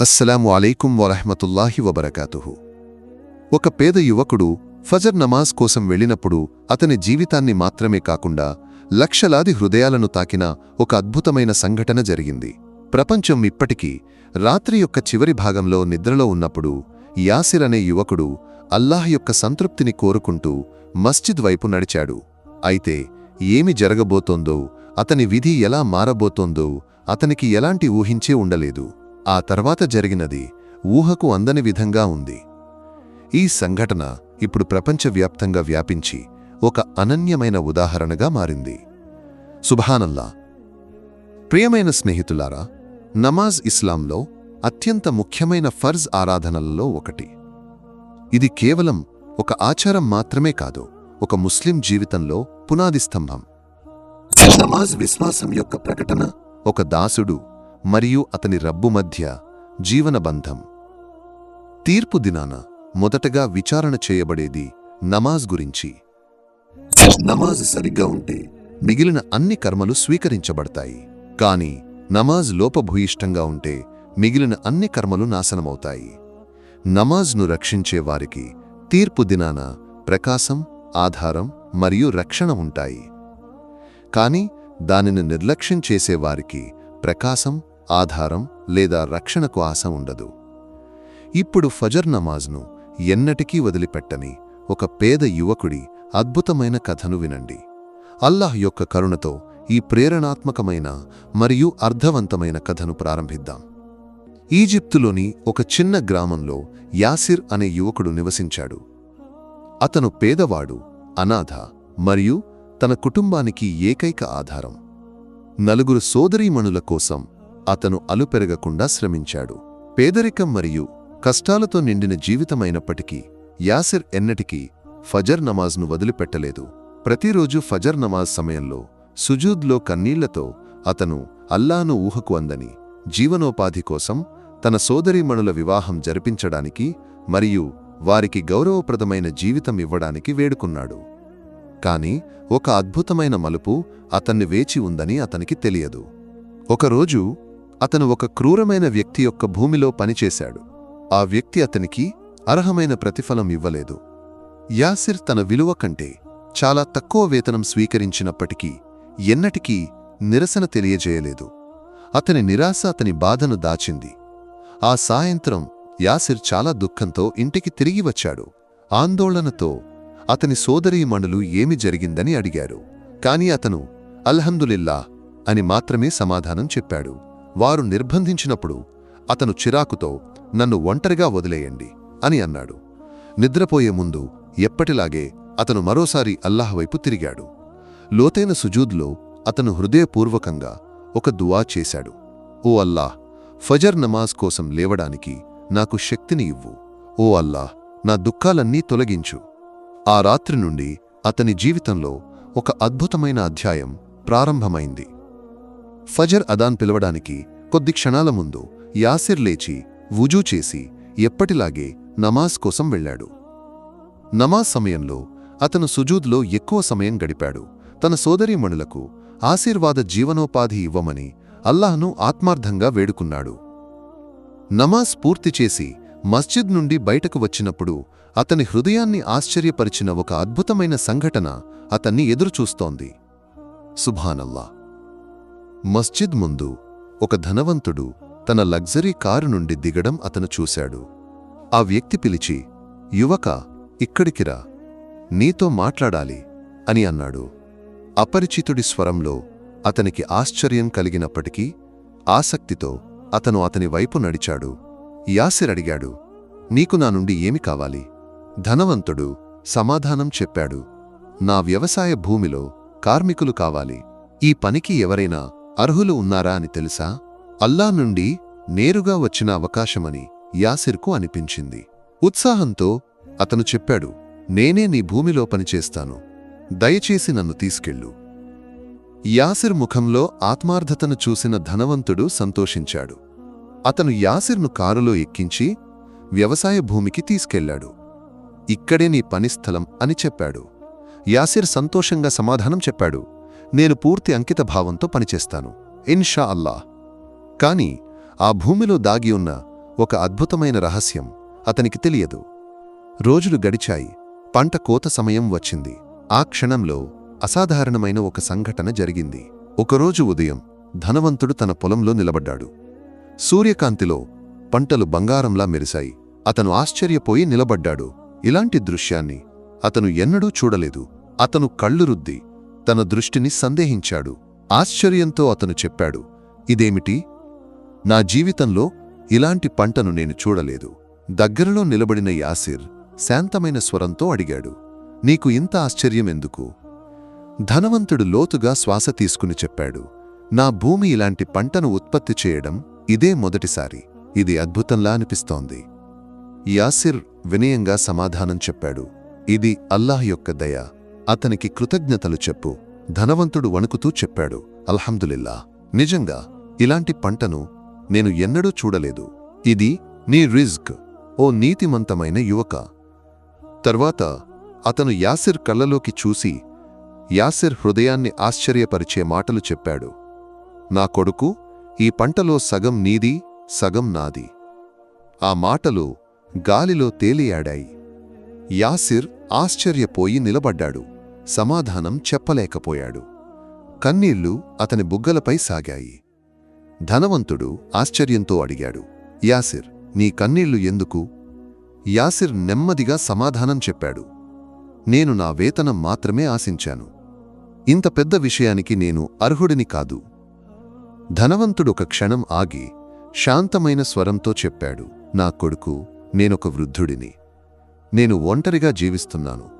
అస్సలాము అలైకుం వరహమతుల్లాహి వబరకాతుహు. ఒక పేద యువకుడు ఫజర్ నమాజ్ కోసం వెళ్ళినప్పుడు అతని జీవితాన్ని మాత్రమే కాకుండా లక్షలాది హృదయాలను తాకిన ఒక అద్భుతమైన సంఘటన జరిగింది. ప్రపంచం ఇప్పటికీ రాత్రి యొక్క చివరి భాగంలో నిద్రలో ఉన్నప్పుడు యాసిర్ అనే యువకుడు అల్లాహ్ యొక్క సంతృప్తిని కోరుకుంటూ మస్జిద్ వైపు నడిచాడు. అయితే ఏమి జరగబోతోందో అతని విధి ఎలా మారబోతోందో అతనికి ఎలాంటి ఊహించే ఉండలేదు. ఆ తర్వాత జరిగినది ఊహకు అందని విధంగా ఉంది. ఈ సంఘటన ఇప్పుడు ప్రపంచవ్యాప్తంగా వ్యాపించి ఒక అనన్యమైన ఉదాహరణగా మారింది. సుభానల్లా! ప్రియమైన స్నేహితులారా నమాజ్ ఇస్లాంలో అత్యంత ముఖ్యమైన ఫర్జ్ ఆరాధనలలో ఒకటి. ఇది కేవలం ఒక ఆచారం మాత్రమే కాదు ఒక ముస్లిం జీవితంలో పునాది స్తంభం. నమాజ్ విశ్వాసం యొక్క ప్రకటన ఒక దాసుడు మరియు అతని రబ్బు మధ్య జీవనబంధం తీర్పు దినాన మొదటగా విచారణ చేయబడేది నమాజ్ గురించి. నమాజ్ సరిగ్గా ఉంటే మిగిలిన అన్ని కర్మలు స్వీకరించబడతాయి. కాని నమాజ్ లోపభూయిష్టంగా ఉంటే మిగిలిన అన్ని కర్మలు నాశనమవుతాయి. నమాజ్ను రక్షించే వారికి తీర్పు దినాన ప్రకాశం ఆధారం మరియు రక్షణ ఉంటాయి. కాని దానిని నిర్లక్ష్యం చేసేవారికి ప్రకాశం ఆధారం లేదా రక్షణకు ఆశ ఉండదు. ఇప్పుడు ఫజర్ నమాజ్ను ఎన్నటికీ వదిలిపెట్టని ఒక పేద యువకుడి అద్భుతమైన కథను వినండి. అల్లాహ్ యొక్క కరుణతో ఈ ప్రేరణాత్మకమైన మరియు అర్థవంతమైన కథను ప్రారంభిద్దాం. ఈజిప్తులోని ఒక చిన్న గ్రామంలో యాసిర్ అనే యువకుడు నివసించాడు. అతను పేదవాడు అనాథ మరియు తన కుటుంబానికి ఏకైక ఆధారం. నలుగురు సోదరీమణుల కోసం అతను అలుపెరగకుండా శ్రమించాడు. పేదరికం మరియు కష్టాలతో నిండిన జీవితమైనప్పటికీ యాసిర్ ఎన్నటికీ ఫజర్ నమాజ్ను వదిలిపెట్టలేదు. ప్రతిరోజు ఫజర్ నమాజ్ సమయంలో సుజూద్లో కన్నీళ్ళతో అతను అల్లాను ఊహకు అందని జీవనోపాధి కోసం తన సోదరీమణుల వివాహం జరిపించడానికి మరియు వారికి గౌరవప్రదమైన జీవితం ఇవ్వడానికి వేడుకున్నాడు. కాని ఒక అద్భుతమైన మలుపు అతన్ని వేచి ఉందని అతనికి తెలియదు. ఒకరోజు అతను ఒక క్రూరమైన వ్యక్తి యొక్క భూమిలో పనిచేశాడు. ఆ వ్యక్తి అతనికి అర్హమైన ప్రతిఫలం ఇవ్వలేదు. యాసిర్ తన విలువ కంటే చాలా తక్కువ వేతనం స్వీకరించినప్పటికీ ఎన్నటికీ నిరసన తెలియజేయలేదు. అతని నిరాశ అతని బాధను దాచింది. ఆ సాయంత్రం యాసిర్ చాలా దుఃఖంతో ఇంటికి తిరిగి వచ్చాడు. ఆందోళనతో అతని సోదరీమణులు ఏమి జరిగిందని అడిగారు. కాని అతను అల్హందులిల్లా అని మాత్రమే సమాధానం చెప్పాడు. వారు నిర్బంధించినప్పుడు అతను చిరాకుతో నన్ను ఒంటరిగా వదిలేయండి అని అన్నాడు. నిద్రపోయే ముందు ఎప్పటిలాగే అతను మరోసారి అల్లాహ్ వైపు తిరిగాడు. లోతైన సుజూద్లో అతను హృదయపూర్వకంగా ఒక దువా చేశాడు. ఓ అల్లాహ్ ఫజర్ నమాజ్ కోసం లేవడానికి నాకు శక్తిని ఇవ్వు. ఓ అల్లాహ్ నా దుఃఖాలన్నీ తొలగించు. ఆ రాత్రి నుండి అతని జీవితంలో ఒక అద్భుతమైన అధ్యాయం ప్రారంభమైంది. ఫజర్ అదాన్ పిలవడానికి కొద్ది క్షణాల ముందు యాసిర్ లేచి వుజూ చేసి ఎప్పటిలాగే నమాజ్ కోసం వెళ్ళాడు. నమాజ్ సమయంలో అతను సుజూద్లో ఎక్కువ సమయం గడిపాడు. తన సోదరీమణులకు ఆశీర్వాద జీవనోపాధి ఇవ్వమని అల్లాహ్ను ఆత్మార్థంగా వేడుకున్నాడు. నమాజ్ పూర్తి చేసి మస్జిద్ నుండి బయటకు వచ్చినప్పుడు అతని హృదయాన్ని ఆశ్చర్యపరిచిన ఒక అద్భుతమైన సంఘటన అతన్ని ఎదురుచూస్తోంది. సుభానల్లా! మస్జిద్ ముందు ఒక ధనవంతుడు తన లగ్జరీ కారు నుండి దిగడం అతను చూశాడు. ఆ వ్యక్తి పిలిచి యువక ఇక్కడికిరా నీతో మాట్లాడాలి అని అన్నాడు. అపరిచితుడి స్వరంలో అతనికి ఆశ్చర్యం కలిగినప్పటికీ ఆసక్తితో అతను అతని వైపు నడిచాడు. యాసిర్ అడిగాడు నీకు నా నుండి ఏమి కావాలి? ధనవంతుడు సమాధానం చెప్పాడు నా వ్యవసాయ భూమిలో కార్మికులు కావాలి. ఈ పనికి ఎవరైనా అర్హులు ఉన్నారా అని తెలుసా? అల్లా నుండి నేరుగా వచ్చిన అవకాశమని యాసిర్కు అనిపించింది. ఉత్సాహంతో అతను చెప్పాడు నేనే నీ భూమిలో పనిచేస్తాను. దయచేసి నన్ను తీసుకెళ్ళు. యాసిర్ ముఖంలో ఆత్మార్థతను చూసిన ధనవంతుడు సంతోషించాడు. అతను యాసిర్ను కారులో ఎక్కించి వ్యవసాయ భూమికి తీసుకెళ్ళాడు ఇక్కడే నీ పనిస్థలం అని చెప్పాడు. యాసిర్ సంతోషంగా సమాధానం చెప్పాడు. నేను పూర్తి అంకిత భావంతో పనిచేస్తాను. ఇన్షా అల్లాహ్ కాని ఆ భూమిలో దాగి ఉన్న ఒక అద్భుతమైన రహస్యం అతనికి తెలియదు. రోజులు గడిచాయి. పంట కోత సమయం వచ్చింది. ఆ క్షణంలో అసాధారణమైన ఒక సంఘటన జరిగింది. ఒకరోజు ఉదయం ధనవంతుడు తన పొలంలో నిలబడ్డాడు. సూర్యకాంతిలో పంటలు బంగారంలా మెరిశాయి. అతను ఆశ్చర్యపోయి నిలబడ్డాడు. ఇలాంటి దృశ్యాన్ని అతను ఎన్నడూ చూడలేదు. అతను కళ్ళు రుద్ది తన దృష్టిని సందేహించాడు. ఆశ్చర్యంతో అతను చెప్పాడు ఇదేమిటి? నా జీవితంలో ఇలాంటి పంటను నేను చూడలేదు. దగ్గరలో నిలబడిన యాసిర్ శాంతమైన స్వరంతో అడిగాడు నీకు ఇంత ఆశ్చర్యం ఎందుకు? ధనవంతుడు లోతుగా శ్వాస తీసుకుని చెప్పాడు నా భూమి ఇలాంటి పంటను ఉత్పత్తి చేయడం ఇదే మొదటిసారి. ఇది అద్భుతంలా అనిపిస్తోంది. యాసిర్ వినయంగా సమాధానం చెప్పాడు ఇది అల్లాహ్ యొక్క దయ. అతనికి కృతజ్ఞతలు చెప్పు. ధనవంతుడు వణుకుతూ చెప్పాడు. అల్హమ్దులిల్లా నిజంగా ఇలాంటి పంటను నేను ఎన్నడూ చూడలేదు. ఇది నీ రిజ్క్ ఓ నీతిమంతమైన యువక. తర్వాత అతను యాసిర్ కళ్ళలోకి చూసి యాసిర్ హృదయాన్ని ఆశ్చర్యపరిచే మాటలు చెప్పాడు. నా కొడుకు ఈ పంటలో సగం నీది సగం నాది. ఆ మాటలు గాలిలో తేలియాడాయి. యాసిర్ ఆశ్చర్యపోయి నిలబడ్డాడు. సమాధానం చెప్పలేకపోయాడు. కన్నీళ్ళు అతని బుగ్గలపై సాగాయి. ధనవంతుడు ఆశ్చర్యంతో అడిగాడు యాసిర్ నీ కన్నీళ్ళు ఎందుకు? యాసిర్ నెమ్మదిగా సమాధానం చెప్పాడు నేను నా వేతనం మాత్రమే ఆశించాను. ఇంత పెద్ద విషయానికి నేను అర్హుడిని కాదు. ధనవంతుడొక క్షణం ఆగి శాంతమైన స్వరంతో చెప్పాడు నా కొడుకు నేనొక వృద్ధుడిని. నేను ఒంటరిగా జీవిస్తున్నాను.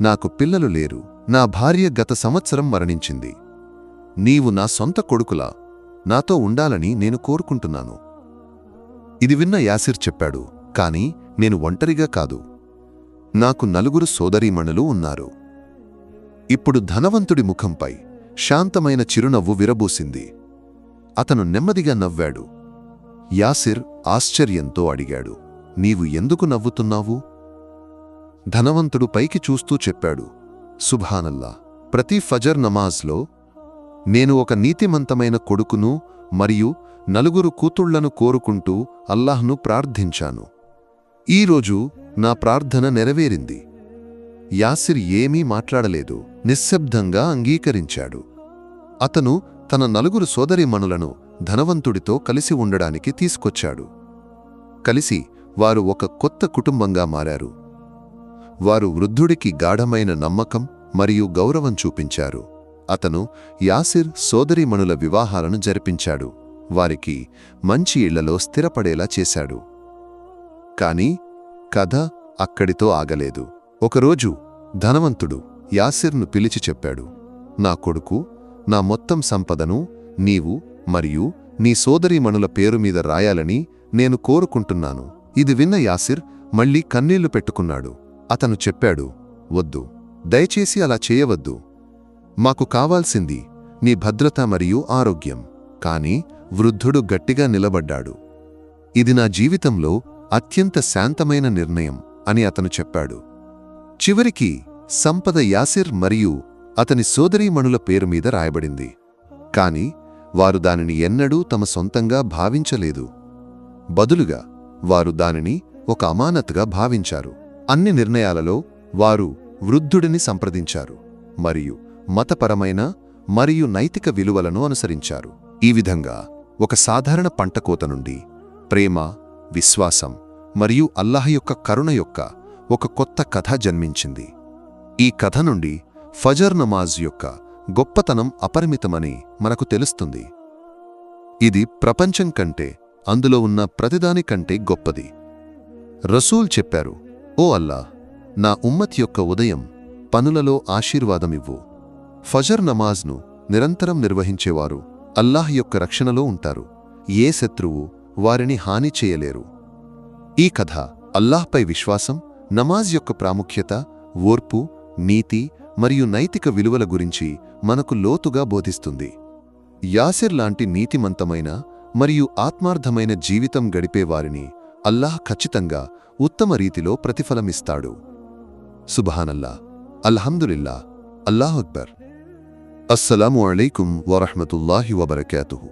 నాకు పిల్లలు లేరు. నా భార్య గత సంవత్సరం మరణించింది. నీవు నా సొంత కొడుకులా? నాతో ఉండాలని నేను కోరుకుంటున్నాను. ఇది విన్న యాసిర్ చెప్పాడు. కాని నేను ఒంటరిగా కాదు. నాకు నలుగురు సోదరీమణులు ఉన్నారు. ఇప్పుడు ధనవంతుడి ముఖంపై శాంతమైన చిరునవ్వు విరబూసింది. అతను నెమ్మదిగా నవ్వాడు. యాసిర్ ఆశ్చర్యంతో అడిగాడు. నీవు ఎందుకు నవ్వుతున్నావు? ధనవంతుడు పైకి చూస్తూ చెప్పాడు సుభానల్లా ప్రతి ఫజర్ నమాజ్లో నేను ఒక నీతిమంతమైన కొడుకును మరియు నలుగురు కూతుళ్ళను కోరుకుంటూ అల్లాహ్ను ప్రార్థించాను. ఈరోజు నా ప్రార్థన నెరవేరింది. యాసిర్ ఏమీ మాట్లాడలేదు నిశ్శబ్దంగా అంగీకరించాడు. అతను తన నలుగురు సోదరిమణులను ధనవంతుడితో కలిసి ఉండడానికి తీసుకొచ్చాడు. కలిసి వారు ఒక కొత్త కుటుంబంగా మారారు. వారు వృద్ధుడికి గాఢమైన నమ్మకం మరియు గౌరవం చూపించారు. అతను యాసిర్ సోదరీమణుల వివాహాలను జరిపించాడు. వారికి మంచి ఇళ్ళలో స్థిరపడేలా చేశాడు. కాని కథ అక్కడితో ఆగలేదు. ఒకరోజు ధనవంతుడు యాసిర్ను పిలిచి చెప్పాడు నా కొడుకు నా మొత్తం సంపదను నీవు మరియు నీ సోదరీమణుల పేరు మీద రాయాలని నేను కోరుకుంటున్నాను. ఇది విన్న యాసిర్ మళ్ళీ కన్నీళ్ళు పెట్టుకున్నాడు. అతను చెప్పాడు వద్దు. దయచేసి అలా చేయవద్దు. మాకు కావాల్సింది నీ భద్రత మరియు ఆరోగ్యం. కాని వృద్ధుడు గట్టిగా నిలబడ్డాడు. ఇది నా జీవితంలో అత్యంత శాంతమైన నిర్ణయం అని అతను చెప్పాడు. చివరికి సంపద యాసిర్ మరియు అతని సోదరీమణుల పేరు మీద రాయబడింది. కాని వారు దానిని ఎన్నడూ తమ సొంతంగా భావించలేదు. బదులుగా వారు దానిని ఒక అమానత్గా భావించారు. అన్ని నిర్ణయాలలో వారు వృద్ధుడిని సంప్రదించారు మరియు మతపరమైన మరియు నైతిక విలువలను అనుసరించారు. ఈ విధంగా ఒక సాధారణ పంటకోత నుండి ప్రేమ విశ్వాసం మరియు అల్లాహ్ యొక్క కరుణ యొక్క ఒక కొత్త కథ జన్మించింది. ఈ కథ నుండి ఫజర్ నమాజ్ యొక్క గొప్పతనం అపరిమితమని మనకు తెలుస్తుంది. ఇది ప్రపంచం కంటే అందులో ఉన్న ప్రతిదాని కంటే గొప్పది. రసూల్ చెప్పారు ఓ అల్లా నా ఉమ్మత్ యొక్క ఉదయం పనులలో ఆశీర్వాదమివ్వు. ఫజర్ నమాజ్ను నిరంతరం నిర్వహించేవారు అల్లాహ్ యొక్క రక్షణలో ఉంటారు. ఏ శత్రువు వారిని హాని చేయలేరు. ఈ కథ అల్లాహ్పై విశ్వాసం నమాజ్ యొక్క ప్రాముఖ్యత ఓర్పు నీతి మరియు నైతిక విలువల గురించి మనకు లోతుగా బోధిస్తుంది. యాసిర్ లాంటి నీతిమంతమైన మరియు ఆత్మార్థమైన జీవితం గడిపేవారిని అల్లాహ్ ఖచ్చితంగా ఉత్తమ రీతిలో ప్రతిఫలమిస్తాడు. సుబహానల్లా అల్హమ్దులిల్లా. అల్లాహ్ అక్బర్. అస్సలాము అలైకుం వరహమతుల్లాహి వబర్కాతుహు.